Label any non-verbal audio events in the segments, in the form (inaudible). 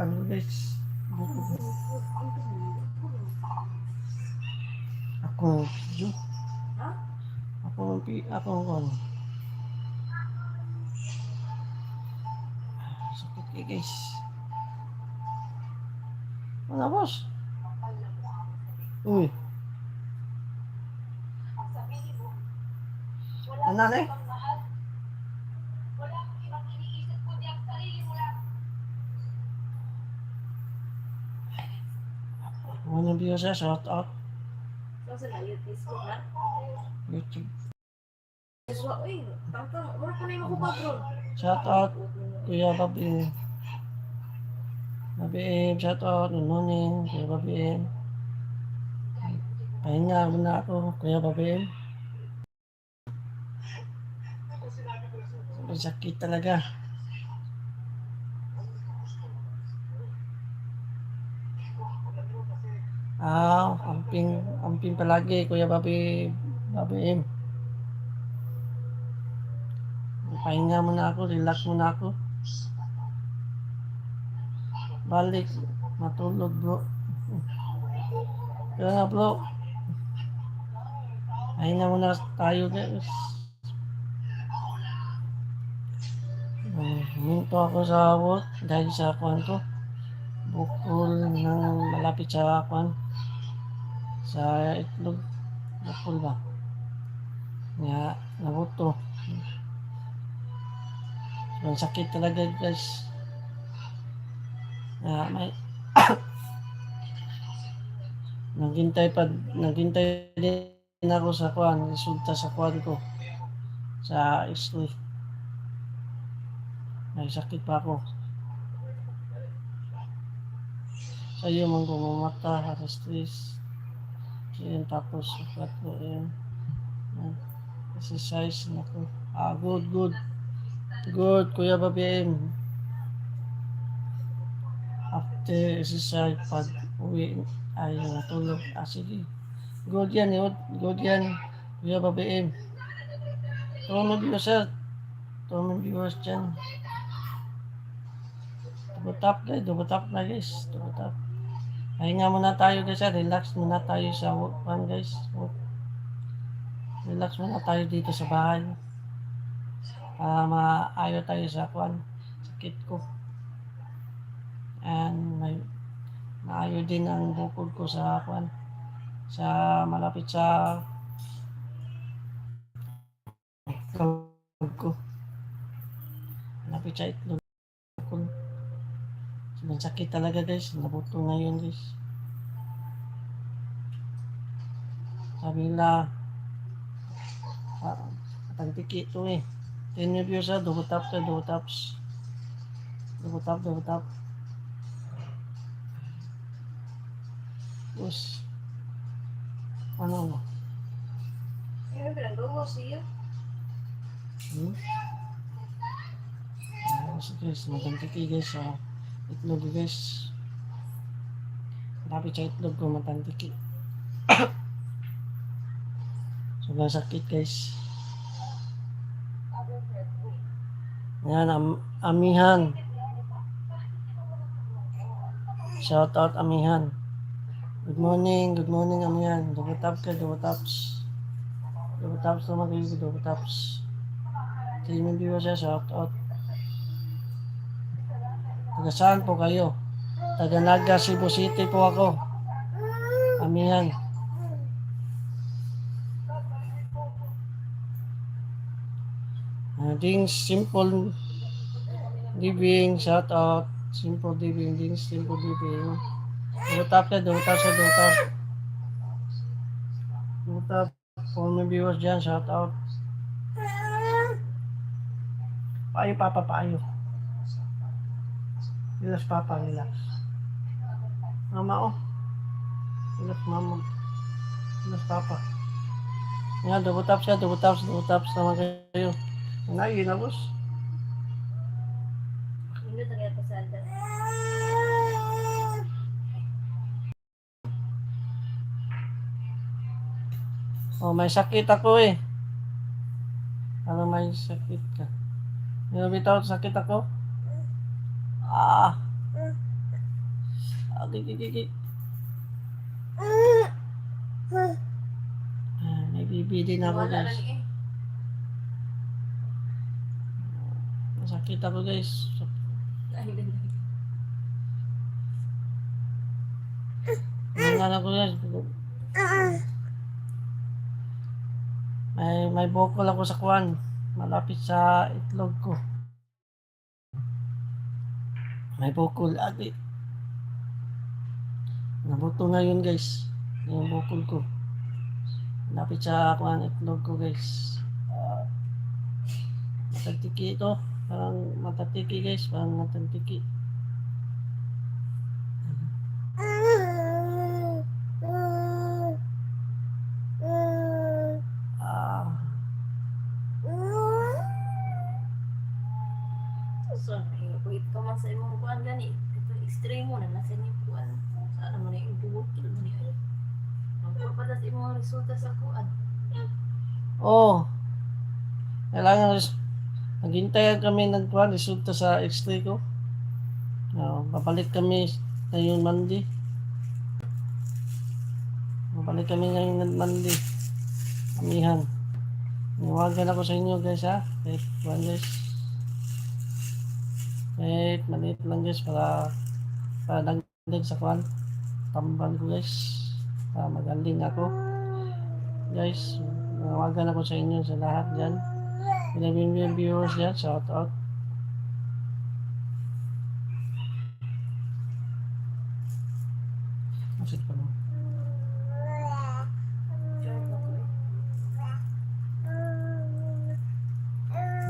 Guys? Ako? Ako, ako, ano. Sakit kay guys. Ano boss? Uy. Ano na eh? Ano biyo siya? Shout out. So, sa Facebook na. YouTube. Uy, tangtang, wala ko na yung makupag ron. Shout out. Kuya Babim. Babim, shout out. Morning, Kuya Babim. Pahinga muna ako, Kuya Babim. Sobrang sakit talaga. Ah, amping, amping palagi, Kuya Babim. Babim. Pahinga muna ako, relax muna ako. Balik, matulog bro. Kaya nga bro. Pahinga muna tayo guys. Um, Huminto ako sa work dahil sa kwan ko. Bukol ng malapit sa kwan. Sa itlog. Bukol ba? Nga, nabuto. Ang sakit talaga guys. Na may (coughs) naghintay pa naghintay din ako sa kwan, resulta sa kwan ko sa x-ray. May sakit pa ako. Sa iyo man gumamata, stress. Yan tapos sukat ko yan. Yan. Exercise na ko. Ah, good, good. Good, Kuya Babim. After exercise, pag uwi, ay natulog. Ah, sige. Good yan, yun. Good yan. Kuya Babim. Tulong viewers, sir. Tulong viewers dyan. Double tap guys, double tap na guys. Double tap. Pahinga muna tayo guys, ah. relax muna tayo sa work pan guys. Relax muna tayo dito sa bahay. Para maayo tayo sa kwan sakit ko. And may maayo din ang bukod ko sa kwan sa malapit sa itlog ko. Malapit sa itlog sobrang sakit talaga guys nabuto ngayon guys sabi nila ah, pantiki ito eh 10 reviews ha, double tap ka, double taps. Double tap, double tap. Tapos, ano, Ayun, pinagawa siya. hmm? Ah, so guys, matantiki guys sa itlog guys. Lapit sa itlog ko matantiki. (coughs) Sobrang sakit guys. Yan, am amihan. Shout out amihan. Good morning, good morning amihan. Double tap ka, double taps. Double taps na mag double taps. Team ng viewers shout out. Taga saan po kayo? Taga Naga, Cebu City po ako. Amihan. Uh, ding simple living, shout out. Simple living, ding simple living. Dutap ka, dutap sa dutap. Dutap. Kung may viewers dyan, shout out. Payo, papa, payo. Relax, papa, relax. Mama, oh. Relax, mama. Relax, papa. Yan, double tap siya, double taps, double taps naman kayo. Nay, na boss. Hindi talaga pasada. Oh, may sakit ako eh. Ano may sakit ka? May bitaw sakit ako? Ah. Okay, okay, okay. Ah, may bibi din ako guys. eh. Masakit ako guys. Nangan ako guys. May, may bukol ako sa kwan. Malapit sa itlog ko. May bukol. Ate. Nabuto ngayon guys. Yung bukol ko. Malapit sa kwan itlog ko guys. Ah, matatiki ito. Parang matatiki guys. Parang matatiki. Eh, wait ka man sa imong kuan gani. Ito extremo na nasa ni kuan. Saan naman yung bukil mo ni ay. Sa imong resulta sa kuan. Oo. Kailangan Naghintay kami ng kwan, resulta sa x-ray ko. Oo, babalik kami ngayon Monday. Babalik kami ngayon Monday. Amihan. Niwagan ako sa inyo guys ha. Kahit kwan guys. Kahit maliit lang guys para para dagdag sa kwan. Tambal ko guys. Para magaling ako. Guys, nawagan ako sa inyo sa lahat dyan. Pinagin yung viewers dyan, shout out. Masit pa mo.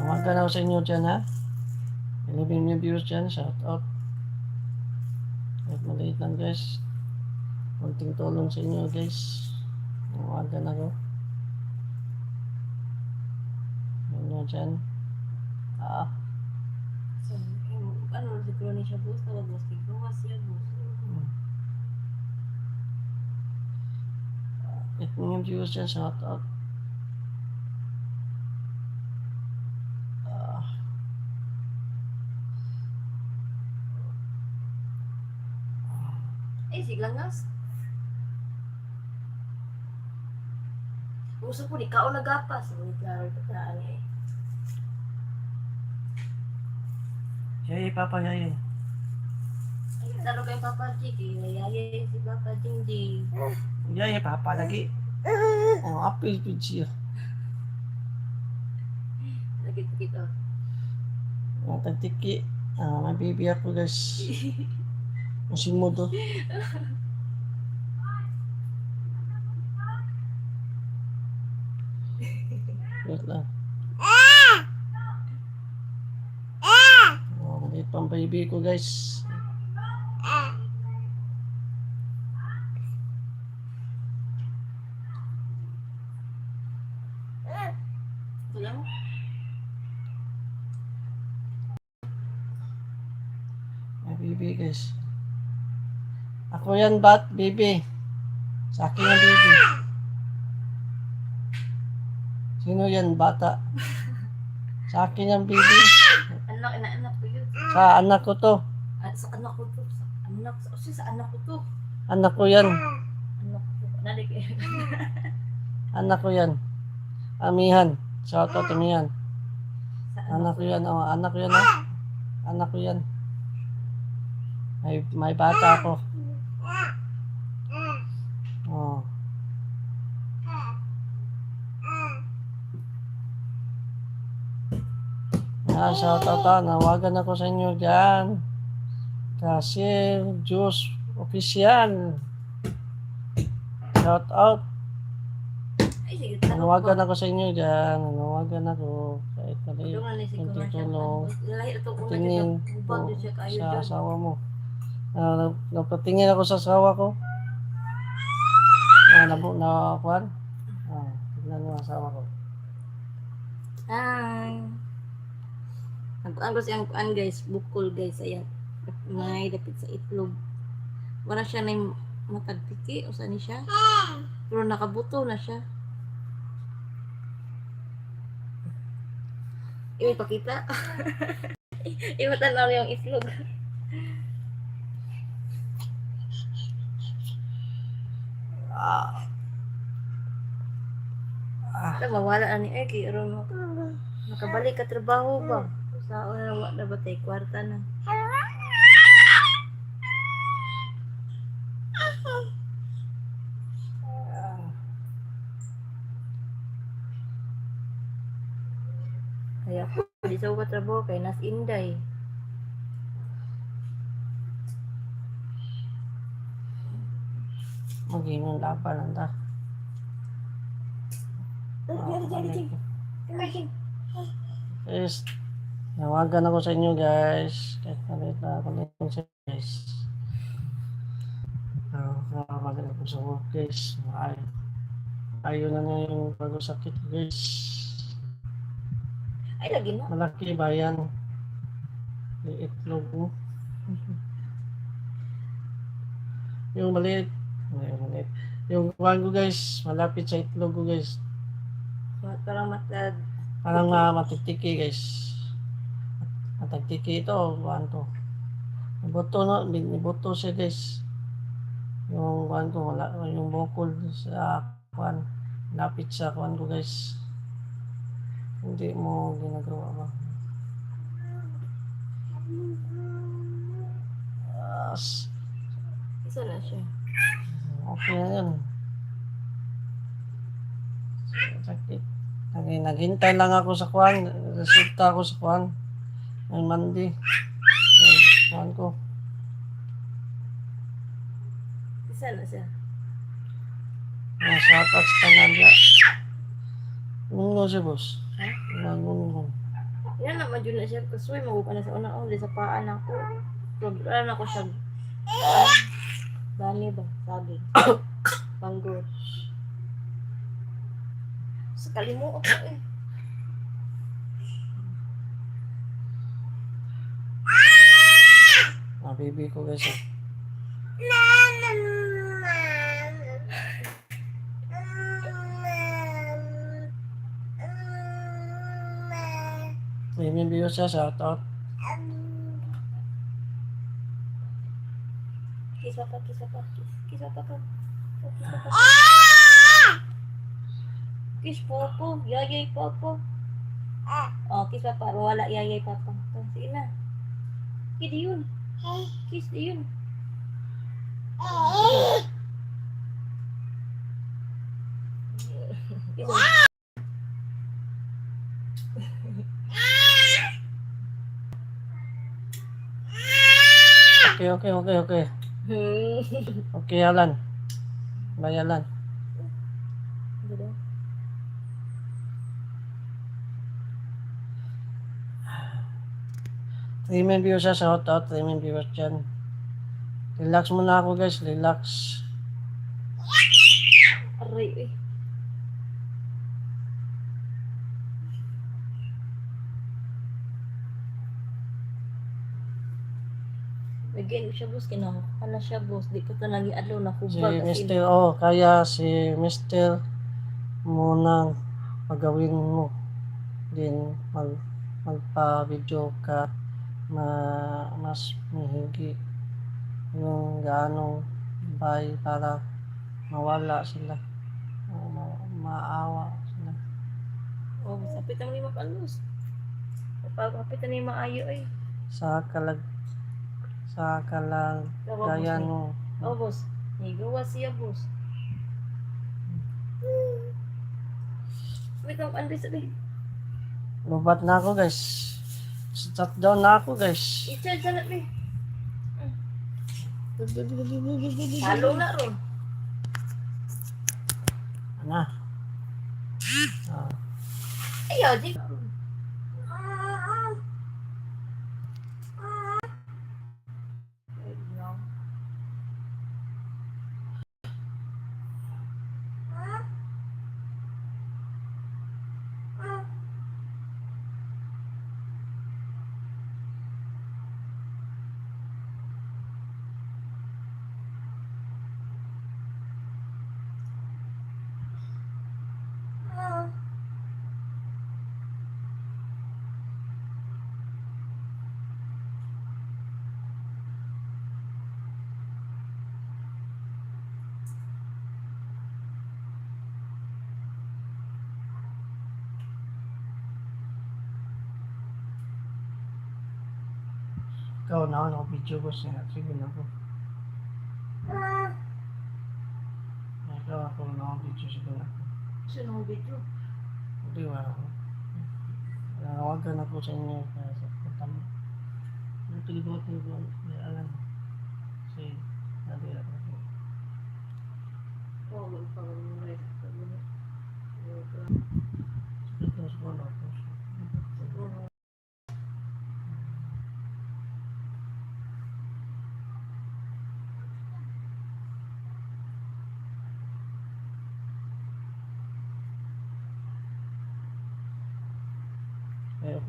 Nawagan ako sa inyo dyan ha. Pinagin yung viewers dyan, shout out. Kahit maliit lang guys. Kunting tulong sa inyo guys. Nawagan ako. Ano dyan. Ah, So, ano siguro ni siya boss, tawag boss, tigro siya boss. If yung viewers dyan, shout out. Ah, Eh, siglangas. Gusto ko, di ka o nagapas. Wait lang, pataan eh. yay, papa, yay. Ay, taro kay Papa G, kay nayaya si Papa Jingjing. Yay, papa lagi. (laughs) Oh, apil po siya. Lagi kita. Matagtiki. Ah, may baby ako guys. (laughs) Musin mo to. Wait lang. Oh, maliit pang baby ko guys. Ito lang. Ako yan bat, baby. Sa akin yung baby. Sino yan, bata? Sa akin yung baby. Anak, ina-anak ko yun. Sa anak ko to. Ah, sa anak ko to. Sa anak, sa, oh, sa anak ko to. Anak ko yan. Anak ko. Nalik eh. Anak ko yan. Amihan. Shout out amihan. Anak ko yan. Oh, anak ko yan. Oh. Anak ko yan. May, may bata ako. Oh. Yan, shout out ah. Nawagan ako sa inyo dyan. Kasi, Diyos, official. Shout out. Nawagan ko. ako sa inyo dyan. Nawagan ako. Kahit mali. Kung Tingin din siya kayo sa asawa mo. Nap- napatingin ako sa asawa ko. Ah, nabu na kwan. Ah, tignan ang asawa ko. Hi. Ang ang gusto ang kuan guys, bukol guys ayan. May dapit sa itlog. Wala siya na yung matagpiki o saan siya. Pero nakabuto na siya. Iwi pakita. (laughs) Iwi tanaw yung itlog. Ah. Ah. Wala, mawala na ni Eki. Aron mo. Nakabalik ka trabaho ba? Sa una na ba tayo kwarta na. Kaya ko di sa trabaho kay nas inday. Lang ta. Guys, nawagan ako sa inyo guys. Kahit nalit na ako na sa guys. Nakakamagal ako sa work guys. Ay, ayaw na niya yung bago sakit guys. Ay lagi na. Malaki bayan. Yung itlog mo. yung maliit. Ay, yung kuhan ko guys, malapit sa itlog ko guys. Parang matag. Parang uh, matitiki guys. Matagtiki ito, kuhan to. Nibuto no, nibuto siya guys. Yung kuhan ko, wala, yung bukol sa kuhan. Lapit sa kuhan ko guys. Hindi mo ginagawa ba? As, Isa na siya. Okay na yun. Sakit. Naghintay lang ako sa kuhan. Resulta ako sa kuhan. May mandi. Yung kuhan ko. Isa na siya. Mga sapat sa tanadya. Ngungo siya, boss. Ha? Ngungo. Yan naman yun na siya. Kasuy, magupa na sa una. Oh, sa paan ako. Problem ako siya. Ah, Bani ba? Sabi. Banggol. Sa kalimuot ko eh. Ah, baby ko guys. eh. May video siya, shout out. Kiss pa pa, kiss pa pa, kiss. Kiss pa pa pa. Oh, Kiss pa pa. Kiss po po. Yayay po po. Oh, kiss pa pa. Wala yayay pa pa. Oh, Sige na. Kiss yun. Kiss yun. Kiss mo. Okay, okay, okay, okay. Hmm. Okay, Alan. Bye, Alan. Daw? Three men viewers siya, shout out. Three men viewers dyan. Relax muna ako guys, relax. Aray, eh. Again, siya boss, kinakala siya boss. Di ko talaga adlaw na Si kubag. Mr. Oh, kaya si Mr. munang pagawin mo din mag magpa-video ka ma mas mahigi yung gaano bay para mawala sila o ma- maawa sila Oh, sapit ang lima palos. Kapag ni maayo eh. sa kalag sa kalagayan mo Oh, boss. Higawa siya, boss. Wait lang, Andres, sabi. lubat na ako guys stop down na ako guys I-charge na natin. Halo na ron. Ana. Ah. Ayaw, di. Ikaw na ako, video ko siya. Sige na po. Ikaw ako na video sige na po. Sino mo video? Hindi ba ako? Nanawagan ako sa inyo kaya sa punta mo. Yung tiligo-tiligo, hindi alam. Kasi, hindi ako. Oo, oh, magpapalunay sa pagbuno. Sige, close ko na po.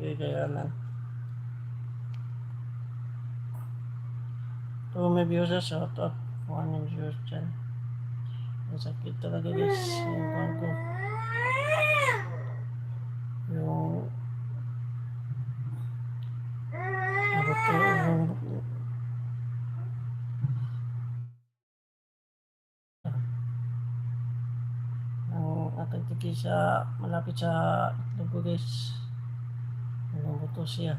Okay, kaya lang. Ito may views shout out. Kung ano yung views dyan. Ang sakit talaga guys. Yung kuhan ko. Yung... Ano to? Yung... Ang atag tiki sa malapit sa itlog ko guys. Ang buto siya.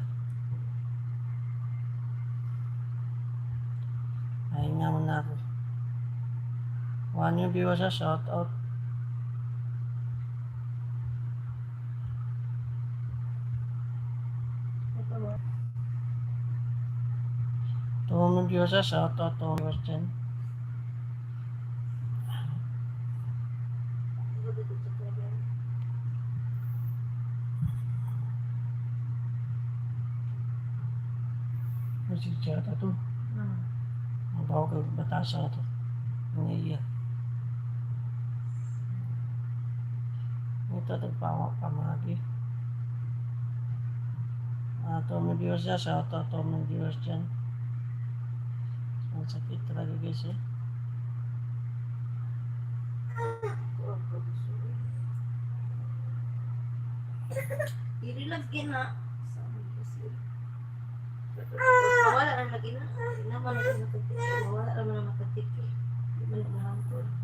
Ay nga mo na ako. One yung viewers sa shout out. Ito yung viewers sa shout out. Yung viewers dyan. Ito dito sa kanya. Kasi siya ito to. Hmm. Ang bawa ko batasa ito. Ang iya. Ito nagpawa pamagi. Ah, ito may viewers dyan. Shout out. Ito may viewers dyan. Ang sakit talaga guys eh. Ito ang producer. I-relax ka na. Saan kasi? Mawala na lagi na. Hindi naman na. Mawala naman na. Hindi man na nahampo.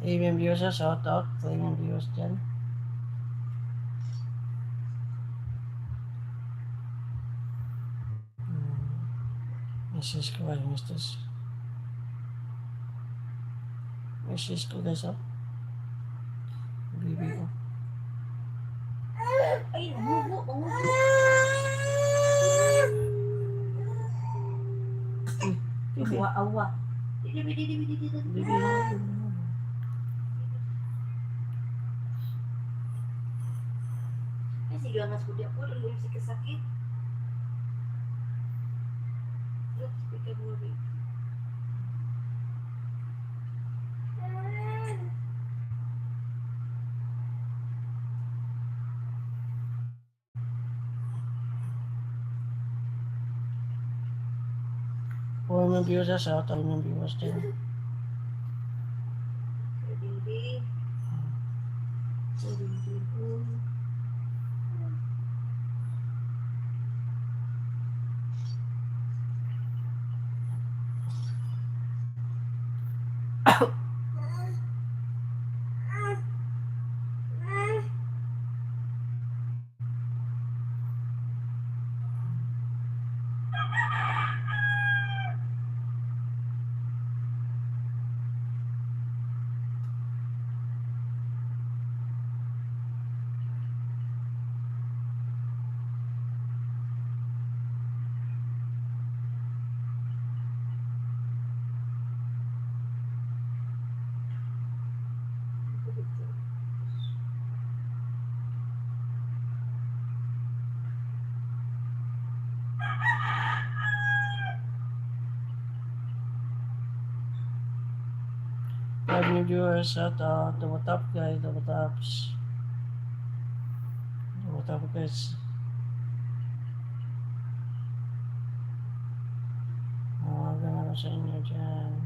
Viewers sa shout out. Ibang viewers dyan. Hmm. Message ko kayo, Mrs. Message ko guys, oh. Baby ko. Ay, bubo, bubo. Baby. Awa, awa. Didi, didi, didi, didi, didi. Baby ko. Ay, sige, mas kudi ako. Lalo yung sakit. Look, speaker mo rin. Kung may viewers sa shout out, Love new viewers at uh, double tap guys, double taps. Double tap guys. Oh, I'm gonna send you, Jan.